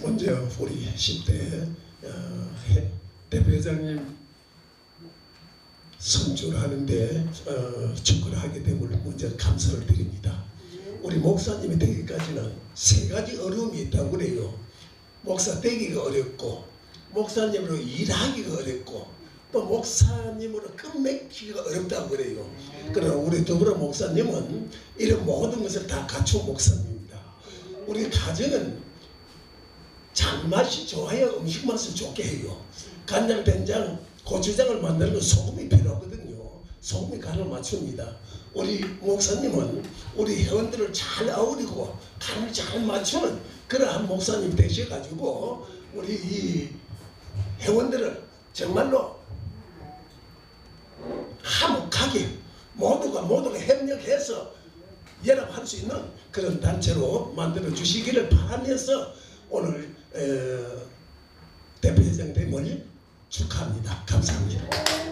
먼저 우리 10대 어, 해- 대표회장님 선출하는데 어, 축하하게 됨을 먼저 감사를 드립니다. 우리 목사님이 되기까지는 세 가지 어려움이 있다고 그래요. 목사 되기가 어렵고 목사님으로 일하기가 어렵고 또 목사님으로 끝맺기가 어렵다고 그래요. 그러나 우리 더불어 목사님은 이런 모든 것을 다 갖춘 목사님입니다. 우리 가정은 장맛이 좋아야 음식 맛을 좋게 해요. 간장, 된장, 고추장을 건 소금이 필요하거든요. 소금이 간을 맞춥니다. 우리 목사님은 우리 회원들을 잘 아우리고 간을 잘 맞추는 그러한 목사님 되셔가지고 우리 이 회원들을 정말로 화목하게 모두가 모두가 협력해서 연합할 수 있는 그런 단체로 만들어 주시기를 바라면서 오늘 어, 대표회장 됨을 축하합니다. 감사합니다.